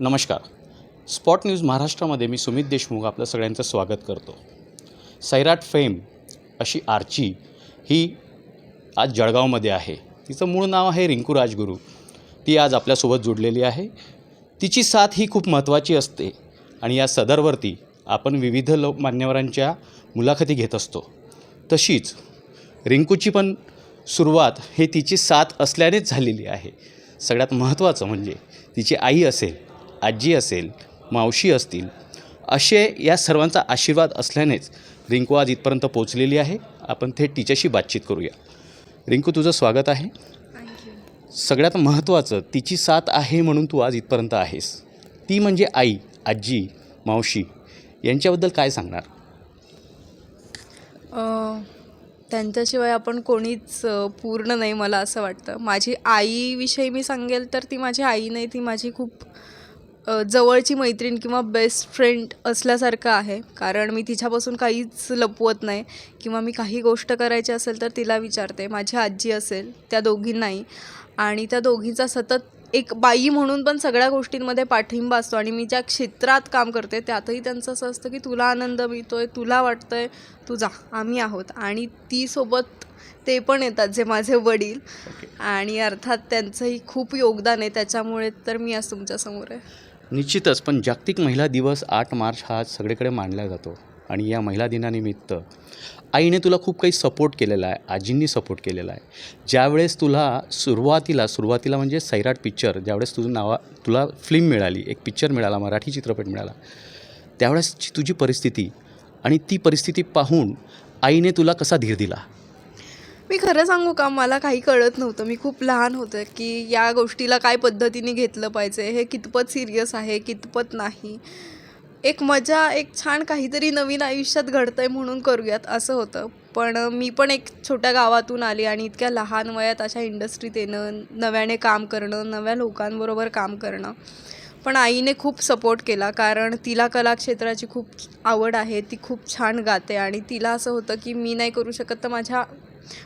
नमस्कार. Spot news महाराष्ट्रामध्ये मी सुमित देशमुख आपलं सगळ्यांचं स्वागत करतो. सैराट फेम अशी आर्ची ही आज जळगावमध्ये आहे. तिचं मूळ नाव आहे रिंकू राजगुरू. ती आज आपल्यासोबत जोडलेली आहे. तिची साथ ही खूप महत्त्वाची असते आणि या सदरवरती आपण विविध लोक मान्यवरांच्या मुलाखती घेत असतो. तशीच रिंकूची पण सुरुवात हे तिची साथ असल्यानेच झालेली आहे. सगळ्यात महत्त्वाचं म्हणजे तिची आई असेल आजी असेल मावशी असतील असे या सर्वांचा आशीर्वाद असल्यानेच रिंकू आज इथपर्यंत पोचलेली आहे. आपण थेट तिच्याशी बातचीत करूया. रिंकू तुझं स्वागत आहे. सगळ्यात महत्त्वाचं तिची साथ आहे म्हणून तू आज इथपर्यंत आहेस. ती म्हणजे आई आजी मावशी यांच्याबद्दल काय सांगणार? त्यांच्याशिवाय आपण कोणीच पूर्ण नाही मला असं वाटतं. माझी आईविषयी मी सांगेल तर ती माझी आई नाही ती माझी खूप जवळची मैत्रीण किंवा बेस्ट फ्रेंड असल्यासारखं आहे. कारण मी तिच्यापासून काहीच लपवत नाही किंवा मी काही गोष्ट करायची असेल तर तिला विचारते. माझी आजी असेल त्या दोघींनाही. आणि त्या दोघींचा सतत एक बाई म्हणून पण सगळ्या गोष्टींमध्ये पाठिंबा असतो आणि मी ज्या क्षेत्रात काम करते त्यातही त्यांचं असं असतं की तुला आनंद मिळतोय तुला वाटतंय तू जा आम्ही आहोत. आणि ती सोबत ते पण येतात जे माझे वडील. आणि अर्थात त्यांचंही खूप योगदान आहे त्याच्यामुळे तर मी आज तुमच्यासमोर आहे. निश्चितच पण जागतिक महिला दिवस आठ मार्च हा सगळीकडे मानला जातो आणि या महिला दिनानिमित्त आईने तुला खूप काही सपोर्ट केलेला आहे आजींनी सपोर्ट केलेला आहे. ज्यावेळेस तुला सुरुवातीला सुरुवातीला म्हणजे सैराट पिक्चर ज्यावेळेस तुझं नावा तुला फिल्म मिळाली एक पिक्चर मिळाला मराठी चित्रपट मिळाला त्यावेळेसची तुझी परिस्थिती आणि ती परिस्थिती पाहून आईने तुला कसा धीर दिला? मी खरं सांगू का मला काही कळत नव्हतं. मी खूप लहान होतं की या गोष्टीला काय पद्धतीने घेतलं पाहिजे. हे कितपत सिरियस आहे कितपत नाही. एक मजा एक छान काहीतरी नवीन आयुष्यात घडतं आहे म्हणून करूयात असं होतं. पण मी पण एक छोट्या गावातून आली आणि इतक्या लहान वयात अशा इंडस्ट्रीत येणं नव्याने काम करणं नव्या लोकांबरोबर काम करणं. पण आईने खूप सपोर्ट केला कारण तिला कलाक्षेत्राची खूप आवड आहे ती खूप छान गाते. आणि तिला असं होतं की मी नाही करू शकत तर माझ्या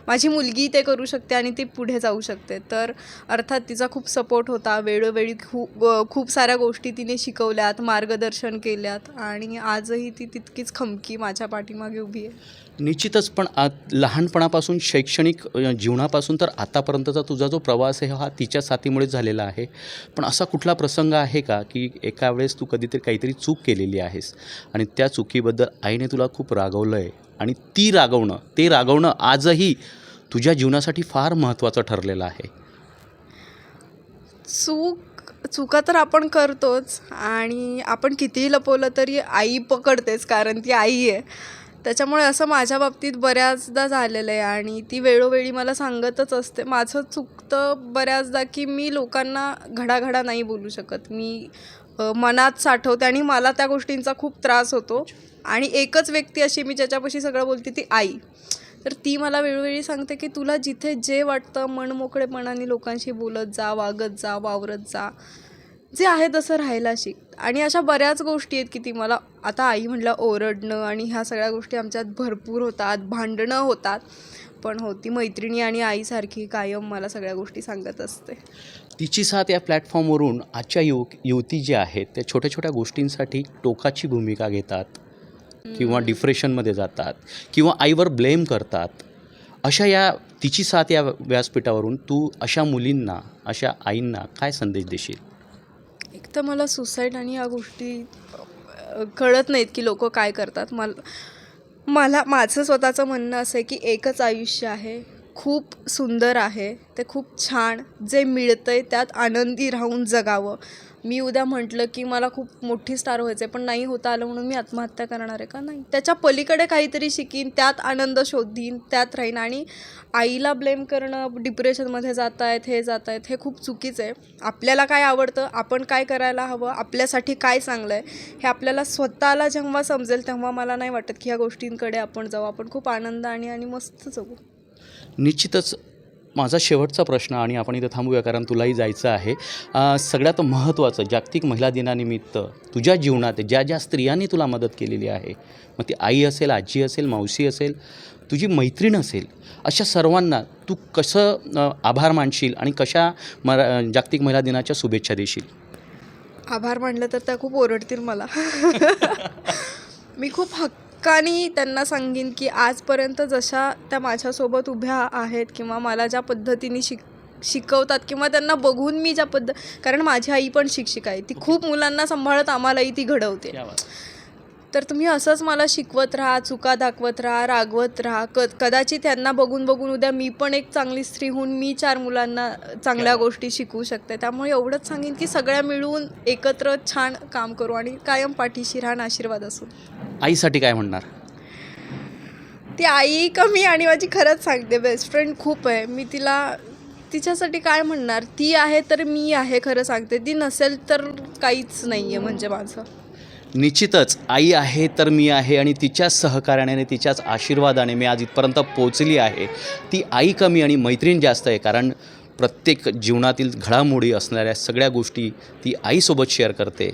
माझी मुलगी ते करू शकते आणि ती पुढे जाऊ शकते. तर अर्थात तिचा खूप सपोर्ट होता. वेळोवेळी खूप खूप साऱ्या गोष्टी तिने शिकवल्यात मार्गदर्शन केल्यात आणि आजही ती तितकीच खमकी माझ्या पाठीमागे उभी आहे. निश्चितच पण आ लहानपणापासून शैक्षणिक जीवनापासून तर आतापर्यंतचा तुझा जो प्रवास आहे हा तिच्या साथीमुळेच झालेला आहे. पण असा कुठला प्रसंग आहे का की एका वेळेस तू कधीतरी काहीतरी चूक केलेली आहेस आणि त्या चुकीबद्दल आईने तुला खूप रागवलं आहे आणि ती रागवणं ते रागवणं आजही तुझ्या जीवनासाठी फार महत्त्वाचं ठरलेलं आहे. चूक चुका तर आपण करतोच आणि आपण कितीही लपवलं तरी आई पकडतेच कारण ती आई आहे. त्याच्यामुळे असं माझ्या बाबतीत बऱ्याचदा झालेलं आहे आणि ती वेळोवेळी मला सांगतच असते. माझं चुकतं बऱ्याचदा की मी लोकांना घडाघडा नाही बोलू शकत. मी मनात साठवते आणि मला त्या गोष्टींचा खूप त्रास होतो. आणि एकच व्यक्ती अशी मी ज्याच्यापाशी सगळं बोलते ती आई. तर ती मला वेळोवेळी सांगते की तुला जिथे जे वाटतं मनमोकळेपणाने लोकांशी बोलत जा वागत जा वावरत जा. जे आहे तसं राहायला शिक आणि अशा बऱ्याच गोष्टी आहेत की ती मला आता आई म्हटलं ओरडणं आणि ह्या सगळ्या गोष्टी आमच्यात भरपूर होतात भांडणं होतात. पण हो ती मैत्रिणी आणि आईसारखी कायम मला सगळ्या गोष्टी सांगत असते. तिची साथ या प्लॅटफॉर्मवरून आजच्या युवक युवती ज्या आहेत त्या छोट्या छोट्या गोष्टींसाठी टोकाची भूमिका घेतात किंवा डिप्रेशनमध्ये जातात किंवा आईवर ब्लेम करतात. अशा या तिची साथ या व्यासपीठावरून तू अशा मुलींना अशा आईंना काय संदेश देशील? एक तर मला सुसाईड आणि ह्या गोष्टी कळत नाहीत की लोक काय करतात. मला मला माझं स्वतःचं म्हणणं असं आहे की एकच आयुष्य आहे. खूप सुंदर आहे. ते खूप छान. जे मिळतं आहे त्यात आनंदी राहून जगावं. मी उद्या म्हटलं की मला खूप मोठी स्टार व्हायचं आहे पण नाही होता आलं म्हणून मी आत्महत्या करणार आहे का? नाही. त्याच्या पलीकडे काहीतरी शिकीन त्यात आनंद शोधीन त्यात राहीन. आणि आईला ब्लेम करणं डिप्रेशनमध्ये जात आहेत हे जात आहेत हे खूप चुकीचं आहे. आपल्याला काय आवडतं? आपण काय करायला हवं? आपल्यासाठी काय चांगलं आहे हे आपल्याला स्वतःला जेव्हा समजेल तेव्हा मला नाही वाटत की ह्या गोष्टींकडे आपण जाऊ. आपण खूप आनंदाने आणि मस्त जगू. निश्चितच माझा शेवटचा प्रश्न आणि आपण इथं थांबूया कारण तुलाही जायचं आहे सगळ्यात महत्त्वाचं जागतिक महिला दिनानिमित्त तुझ्या जीवनात ज्या ज्या स्त्रियांनी तुला मदत केलेली आहे मग ती आई असेल आजी असेल मावशी असेल तुझी मैत्रीण असेल अशा सर्वांना तू कसं आभार मानशील आणि कशा मरा जागतिक महिला दिनाच्या शुभेच्छा देशील? आभार मानलं तर त्या खूप ओरडतील मला. मी खूप हक्काने त्यांना सांगेन की आजपर्यंत जशा त्या माझ्यासोबत उभ्या आहेत किंवा मला ज्या पद्धतीने शिक शिकवतात किंवा त्यांना बघून मी ज्या पद्ध कारण माझी आई पण शिक्षिका आहे. ती खूप मुलांना सांभाळत आम्हालाही ती घडवते. तर तुम्ही असंच मला शिकवत राहा चुका दाखवत राहा रागवत राहा. क कदाचित त्यांना बघून बघून उद्या मी पण एक चांगली स्त्री होऊन मी चार मुलांना चांगल्या गोष्टी शिकवू शकते. त्यामुळे एवढंच सांगेन की सगळ्या मिळून एकत्र छान काम करू आणि कायम पाठीशी राहण आशीर्वाद असू. आईसाठी काय म्हणणार? ती आई कमी आणि माझी खरंच सांगते बेस्ट फ्रेंड खूप आहे. मी तिला तिच्यासाठी काय म्हणणार? ती आहे तर मी आहे खरं सांगते. ती नसेल तर काहीच नाही आहे म्हणजे माझं. निश्चितच आई आहे तर मी आहे आणि तिच्याच सहकार्याने तिच्याच आशीर्वादाने मी आज इथपर्यंत पोचली आहे. ती आई कमी आणि मैत्रीण जास्त आहे कारण प्रत्येक जीवनातील घडामोडी असणाऱ्या सगळ्या गोष्टी ती आईसोबत शेअर करते.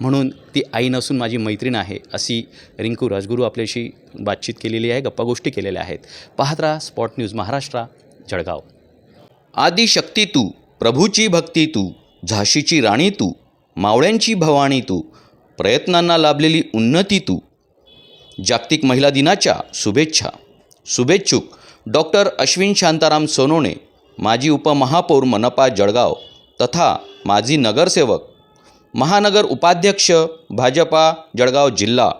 म्हणून ती आई नसून माझी मैत्रीण आहे अशी रिंकू राजगुरू आपल्याशी बातचीत केलेली आहे गप्पा गोष्टी केलेल्या आहेत. पाहत राहा स्पॉट न्यूज महाराष्ट्र जळगाव. आदिशक्ती तू प्रभूची भक्ती तू झाशीची राणी तू मावळ्यांची भवानी तू प्रयत्नांना लाभलेली उन्नती तू. जागतिक महिला दिनाच्या शुभेच्छा. शुभेच्छुक. डॉक्टर अश्विन शांताराम सोनोने माजी उपमहापौर मनपा जळगाव तथा माजी नगरसेवक. महानगर उपाध्यक्ष भाजपा जळगाव जिल्हा.